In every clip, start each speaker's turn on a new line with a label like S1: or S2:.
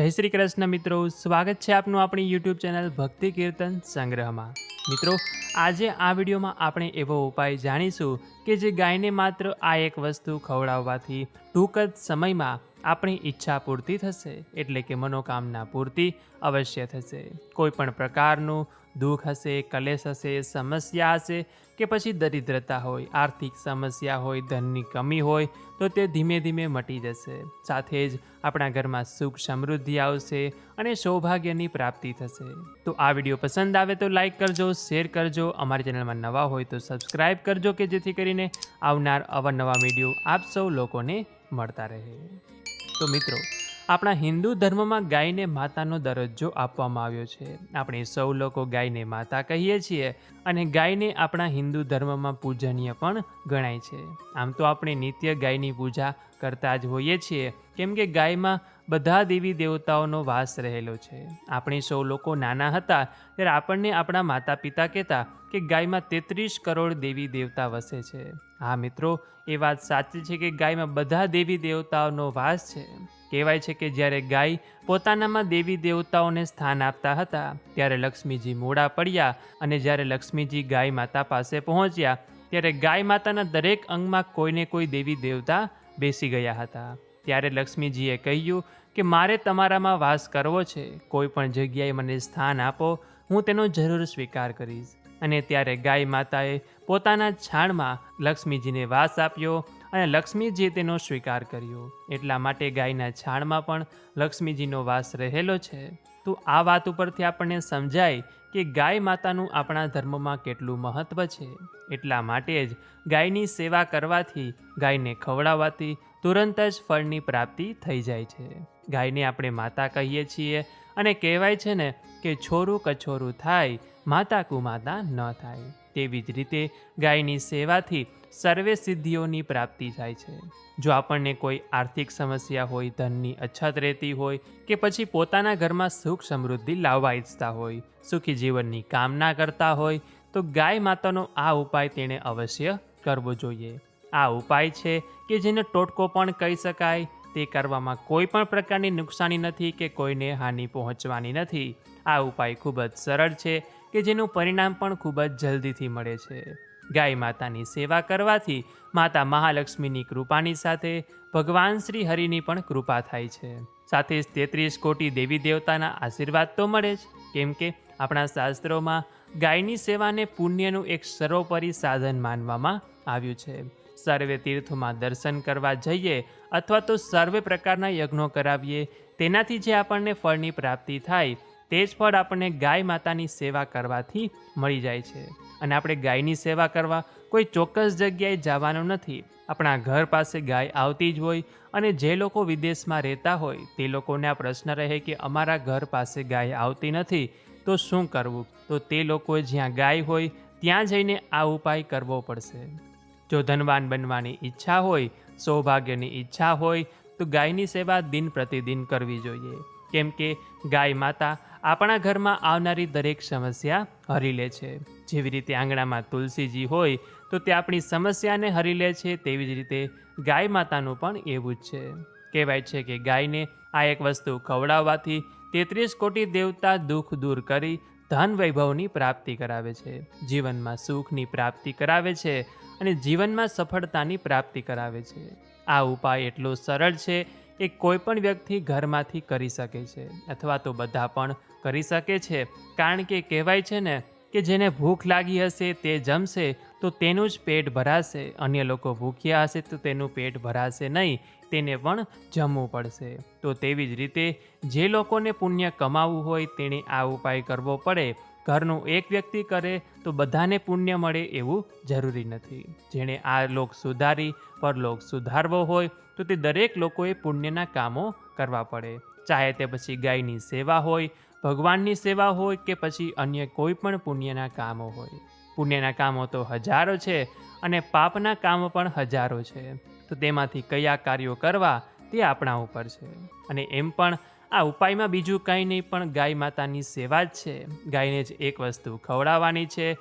S1: જય શ્રી કૃષ્ણ મિત્રો. સ્વાગત છે આપનું આપણી યુટ્યુબ ચેનલ ભક્તિ કીર્તન સંગ્રહમાં. મિત્રો, આજે આ વિડીયોમાં આપણે એવો ઉપાય જાણીશું કે જે ગાયને માત્ર આ એક વસ્તુ ખવડાવવાથી ટૂંક જ સમયમાં આપણી ઈચ્છા પૂર્તિ થશે. એટલે કે મનોકામના પૂર્તિ અવશ્ય થશે. કોઈ પણ પ્રકારનું દુઃખ હશે, કલેશ હશે, સમસ્યા હશે કે પછી દરિદ્રતા હોય, આર્થિક સમસ્યા હોય, ધનની કમી હોય, તો તે ધીમે ધીમે મટી જશે. સાથે જ આપણા ઘરમાં સુખ સમૃદ્ધિ આવશે અને સૌભાગ્યની પ્રાપ્તિ થશે. તો આ વીડિયો પસંદ આવે તો લાઈક કરજો, શેર કરજો, અમારી ચેનલમાં નવા હોય તો સબસ્ક્રાઈબ કરજો કે જેથી કરીને આવનાર અવનવા વીડિયો આપ સૌ લોકોને મળતા રહે. તો મિત્રો આપણા હિન્દુ ધર્મમાં ગાયને માતાનો દરજ્જો આપવામાં આવ્યો છે. આપણે સૌ લોકો ગાયને માતા કહીએ છીએ. અને ગાયને આપણા હિન્દુ ધર્મમાં પૂજનીય પણ ગણાય છે. આમ તો આપણે નિત્ય ગાયની પૂજા કરતા જ હોઈએ છીએ, કેમ કે ગાયમાં બધા દેવી દેવતાઓનો વાસ રહેલો છે. આપણે સૌ લોકો નાના હતા, ત્યારે આપણને આપણા માતા પિતા કહેતા કે ગાયમાં તેત્રીસ કરોડ દેવી દેવતા વસે છે. હા મિત્રો, એ વાત સાચી છે કે ગાયમાં બધા દેવી દેવતાઓનો વાસ છે. કહેવાય છે કે જ્યારે ગાય પોતાનામાં દેવી દેવતાઓને સ્થાન આપતા હતા. ત્યારે લક્ષ્મીજી મોડા પડ્યા અને જ્યારે લક્ષ્મીજી ગાય માતા પાસે પહોંચ્યા, ત્યારે ગાય માતાના દરેક અંગમાં કોઈને કોઈ દેવી દેવતા બેસી ગયા હતા. ત્યારે લક્ષ્મીજીએ કહ્યું કે, મારે તમારામાં વાસ કરવો છે. કોઈ પણ જગ્યાએ મને સ્થાન આપો, હું તેનો જરૂર સ્વીકાર કરીશ. અને ત્યારે ગાય માતાએ પોતાના છાણમાં લક્ષ્મીજીને વાસ આપ્યો અને લક્ષ્મીજીએ તેનો સ્વીકાર કર્યો. એટલા માટે ગાયના છાણમાં પણ લક્ષ્મીજીનો વાસ રહેલો છે. તો આ વાત ઉપરથી આપણને સમજાય કે ગાય માતાનું આપણા ધર્મમાં કેટલું મહત્ત્વ છે. એટલા માટે જ ગાયની સેવા કરવાથી ગાયને ખવડાવવાથી તુરંત જ ફળની પ્રાપ્તિ થઈ જાય છે. ગાયને આપણે માતા કહીએ છીએ અને કહેવાય છે ને કે છોરું કછોરું થાય, માતા કુમાતા ન થાય. તેવી જ રીતે ગાયની સેવાથી સર્વે સિદ્ધિઓની પ્રાપ્તિ થાય છે. જો આપણને કોઈ આર્થિક સમસ્યા હોય, ધનની અછત રહેતી હોય કે પછી પોતાના ઘરમાં સુખ સમૃદ્ધિ લાવવા ઈચ્છતા હોય, સુખી જીવનની કામના કરતા હોય, તો ગાય માતાનો આ ઉપાય તેણે અવશ્ય કરવો જોઈએ. આ ઉપાય છે કે જેને ટોટકો પણ કહી શકાય. તે કરવામાં કોઈ પણ પ્રકારની નુકસાની નથી કે કોઈને હાનિ પહોંચવાની નથી. આ ઉપાય ખૂબ જ સરળ છે કે જેનું પરિણામ પણ ખૂબ જ જલ્દીથી મળે છે. ગાય માતાની સેવા કરવાથી માતા મહાલક્ષ્મીની કૃપાની સાથે ભગવાન શ્રી હરિની પણ કૃપા થાય છે. સાથે જ તેત્રીસ કોટી દેવી દેવતાના આશીર્વાદ તો મળે જ. કેમ કે આપણા શાસ્ત્રોમાં ગાયની સેવાને પુણ્યનું એક સર્વોપરી સાધન માનવામાં આવ્યું છે. સર્વે તીર્થોમાં દર્શન કરવા જઈએ અથવા તો સર્વે પ્રકારના યજ્ઞો કરાવીએ, તેનાથી જે આપણને ફળની પ્રાપ્તિ થાય તે જ ફળ આપણને ગાય માતાની સેવા કરવાથી મળી જાય છે. અને આપણે ગાયની સેવા કરવા કોઈ ચોક્કસ જગ્યાએ જવાનું નથી. આપણા ઘર પાસે ગાય આવતી જ હોય અને જે લોકો વિદેશમાં રહેતા હોય તે લોકોને આ પ્રશ્ન રહે કે અમારા ઘર પાસે ગાય આવતી નથી, તો શું કરવું? તો તે લોકોએ જ્યાં ગાય હોય ત્યાં જઈને આ ઉપાય કરવો પડશે. જો ધનવાન બનવાની ઈચ્છા હોય, સૌભાગ્યની ઈચ્છા હોય, તો ગાયની સેવા દિન પ્રતિદિન કરવી જોઈએ. કેમ કે ગાય માતા આપણા ઘરમાં આવનારી દરેક સમસ્યા હરી લે છે. જેવી રીતે આંગણામાં તુલસીજી હોય, તો તે આપણી સમસ્યાને હરી લે છે, તેવી જ રીતે ગાય માતાનું પણ એવું જ છે. કહેવાય છે કે ગાયને આ એક વસ્તુ ખવડાવવાથી તેત્રીસ કોટી દેવતા દુઃખ દૂર કરી ધન વૈભવની પ્રાપ્તિ કરાવે છે. જીવનમાં સુખની પ્રાપ્તિ કરાવે છે અને જીવનમાં સફળતાની પ્રાપ્તિ કરાવે છે. આ ઉપાય એટલો સરળ છે એ કોઈ પણ વ્યક્તિ ઘરમાંથી કરી શકે છે, અથવા તો બધા પણ કરી શકે છે. કારણ કે કહેવાય છે ને કે જેને ભૂખ લાગી હશે તે જમશે, તો તેનું જ પેટ ભરાશે. અન્ય લોકો ભૂખ્યા હશે તો તેનું પેટ ભરાશે નહીં, તેને પણ જમવું પડશે. તો તેવી જ રીતે જે લોકોને પુણ્ય કમાવવું હોય તેણે આ ઉપાય કરવો પડે. ઘરનું એક વ્યક્તિ કરે તો બધાને પુણ્ય મળે એવું જરૂરી નથી. જેણે આ લોક સુધારી, પરલોક સુધારવો હોય તો તે દરેક લોકોએ પુણ્યના કામો કરવા પડે. ચાહે તે પછી ગાયની સેવા હોય ભગવાનની સેવા હોય કે પછી અન્ય કોઈ પણ પુણ્યના કામો હોય. પુણ્યના કામો તો હજારો છે અને પાપના કામો પણ હજારો છે. તો તેમાંથી કયા કાર્યો કરવા તે આપણા ઉપર છે. અને એમ પણ આ ઉપાયમાં બીજું કાંઈ નહીં, પણ ગાય માતાની સેવા જ છે. ગાયને જ એક વસ્તુ ખવડાવવાની છે,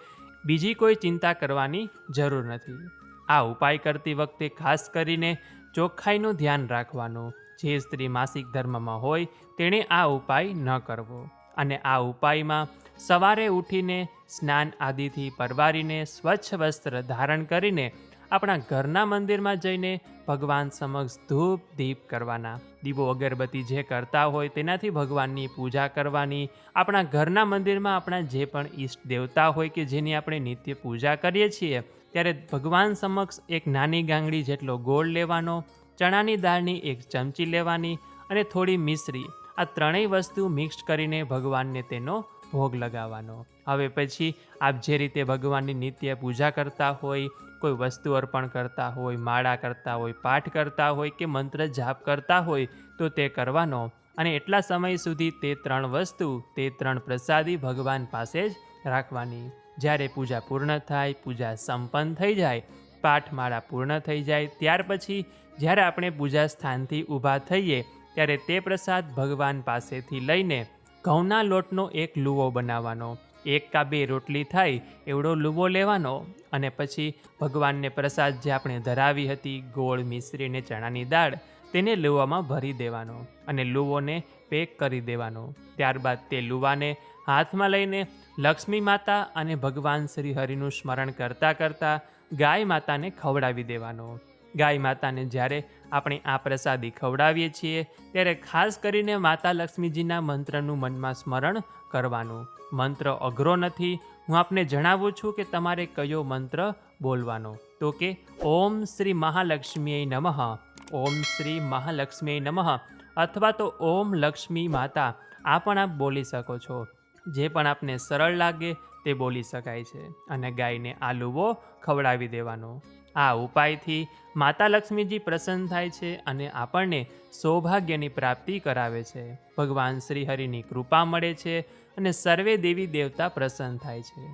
S1: બીજી કોઈ ચિંતા કરવાની જરૂર નથી. આ ઉપાય કરતી વખતે ખાસ કરીને ચોખ્ખાઈનું ધ્યાન રાખવાનું જે સ્ત્રી માસિક ધર્મમાં હોય તેણે આ ઉપાય ન કરવો. અને આ ઉપાયમાં સવારે ઉઠીને સ્નાન આદિથી પરવારીને સ્વચ્છ વસ્ત્ર ધારણ કરીને આપણા ઘરના મંદિરમાં જઈને ભગવાન સમક્ષ ધૂપ દીપ કરવાના. દીવો અગરબત્તી જે કરતા હોય તેનાથી ભગવાનની પૂજા કરવાની. આપણા ઘરના મંદિરમાં આપણા જે પણ ઈષ્ટ દેવતા હોય કે જેની આપણે નિત્ય પૂજા કરીએ છીએ, ત્યારે ભગવાન સમક્ષ એક નાની ગાંગડી જેટલો ગોળ લેવાનો ચણાની દાળની એક ચમચી લેવાની અને થોડી મિશ્રી, આ ત્રણેય વસ્તુ મિક્સ કરીને ભગવાનને તેનો ભોગ લગાવવાનો. હવે પછી આપ જે રીતે ભગવાનની નિત્ય પૂજા કરતા હોય, કોઈ વસ્તુ અર્પણ કરતા હોય, માળા કરતા હોય, પાઠ કરતા હોય કે મંત્ર જાપ કરતા હોય, તો તે કરવાનો. અને એટલા સમય સુધી તે ત્રણ વસ્તુ, તે ત્રણ પ્રસાદી ભગવાન પાસે જ રાખવાની. જ્યારે પૂજા પૂર્ણ થાય, પૂજા સંપન્ન થઈ જાય પાઠ માળા પૂર્ણ થઈ જાય, ત્યાર પછી જ્યારે આપણે પૂજા સ્થાનથી ઊભા થઈએ, ત્યારે તે પ્રસાદ ભગવાન પાસેથી લઈને ઘઉંના લોટનો એક લુવો બનાવવાનો. એક કા બે રોટલી થાય, એવડો લુવો લેવાનો અને પછી ભગવાનને પ્રસાદ જે આપણે ધરાવી હતી, ગોળ, મિશ્રી અને ચણાની દાળ, તેને લુવામાં ભરી દેવાનો અને લુવોને પેક કરી દેવાનો. ત્યારબાદ તે લુવાને હાથમાં લઈને લક્ષ્મી માતા અને ભગવાન શ્રી હરિનું સ્મરણ કરતાં કરતાં ગાય માતાને ખવડાવી દેવાનો. ગાય માતાને જ્યારે આપણે આ પ્રસાદી ખવડાવીએ છીએ, ત્યારે ખાસ કરીને માતા લક્ષ્મીજીના મંત્રનું મનમાં સ્મરણ કરવાનું. મંત્ર અઘરો નથી. હું આપને જણાવું છું કે તમારે કયો મંત્ર બોલવાનો. તો કે, ઓમ શ્રી મહાલક્ષ્મીએ નમઃ. ઓમ શ્રી મહાલક્ષ્મીએ નમઃ. અથવા તો, ઓમ લક્ષ્મી માતા. આ પણ આપ બોલી શકો છો. જે પણ આપને સરળ લાગે તે બોલી શકાય છે અને ગાયને આ લુવો ખવડાવી દેવાનો. આ ઉપાયથી માતા લક્ષ્મીજી પ્રસન્ન થાય છે અને આપણને સૌભાગ્યની પ્રાપ્તિ કરાવે છે. ભગવાન શ્રી હરિની કૃપા મળે છે અને સર્વે દેવી દેવતા પ્રસન્ન થાય છે.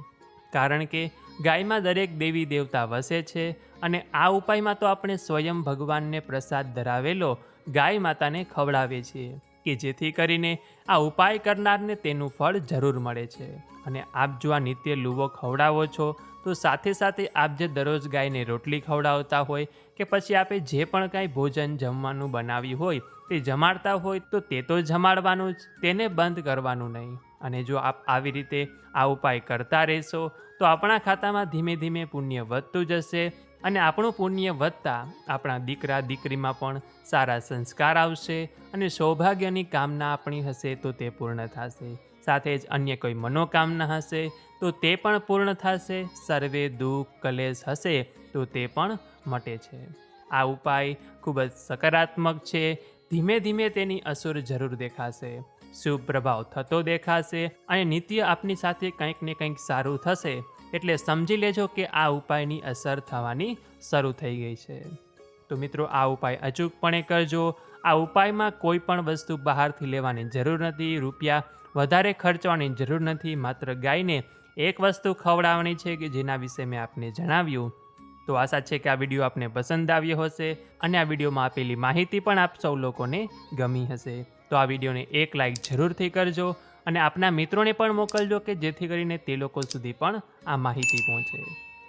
S1: કારણ કે ગાયમાં દરેક દેવી દેવતા વસે છે અને આ ઉપાયમાં તો આપણે સ્વયં ભગવાનને પ્રસાદ ધરાવેલો ગાય માતાને ખવડાવીએ છીએ. કે જેથી કરીને આ ઉપાય કરનારને તેનું ફળ જરૂર મળે છે. અને આપ જો આ નિત્ય લુવો ખવડાવો છો, તો સાથે સાથે આપ જે દરરોજ ગાયને રોટલી ખવડાવતા હોય કે પછી આપે જે પણ કાંઈ ભોજન જમવાનું બનાવ્યું હોય, તે જમાડતા હોય, તો તે તો જમાડવાનું જ, તેને બંધ કરવાનું નહીં. અને જો આપ આવી રીતે આ ઉપાય કરતા રહેશો, તો આપણા ખાતામાં ધીમે ધીમે પુણ્ય વધતું જશે અને આપણું પુણ્ય વધતા આપણા દીકરા દીકરીમાં પણ સારા સંસ્કાર આવશે અને સૌભાગ્યની કામના આપણી હશે તો તે પૂર્ણ થશે. સાથે જ અન્ય કોઈ મનોકામના હશે તો તે પણ પૂર્ણ થશે. સર્વે દુઃખ કલેશ હશે તો તે પણ મટે છે. આ ઉપાય ખૂબ જ સકારાત્મક છે. ધીમે ધીમે તેની અસર જરૂર દેખાશે. શુભ પ્રભાવ થતો દેખાશે અને નિત્ય આપની સાથે કંઈક ને કંઈક સારું થશે. એટલે સમજી લેજો કે આ ઉપાયની અસર થવાની શરૂ થઈ ગઈ છે. તો મિત્રો, આ ઉપાય અચૂકપણે કરજો. આ ઉપાયમાં કોઈ પણ વસ્તુ બહારથી લેવાની જરૂર નથી. રૂપિયા વધારે ખર્ચવાની જરૂર નથી. માત્ર ગાયને એક વસ્તુ ખવડાવવાની છે કે જેના વિશે મેં આપને જણાવ્યું. તો આશા છે કે આ વીડિયો આપને પસંદ આવ્યો હશે અને આ વિડીયોમાં આપેલી માહિતી પણ આપ સૌ લોકોને ગમી હશે. તો આ વિડીયોને એક લાઇક જરૂરથી કરજો. અને આપના મિત્રોને પણ મોકલજો કે જેથી કરીને તે લોકો સુધી પણ આ માહિતી પહોંચે.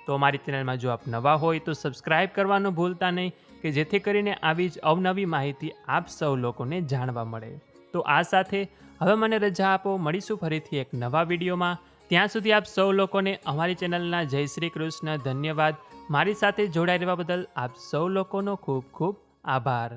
S1: તો અમારી ચેનલમાં જો આપ નવા હોય તો સબસ્ક્રાઈબ કરવાનું ભૂલતા નહીં, કે જેથી કરીને આવી જ અવનવી માહિતી આપ સૌ લોકોને જાણવા મળે. તો આ સાથે હવે મને રજા આપો, મળીશું ફરીથી એક નવા વિડીયોમાં. ત્યાં સુધી આપ સૌ લોકોને અમારી ચેનલના જય શ્રી કૃષ્ણ ધન્યવાદ. મારી સાથે જોડાઈ રહેવા બદલ આપ સૌ લોકોનો ખૂબ ખૂબ આભાર.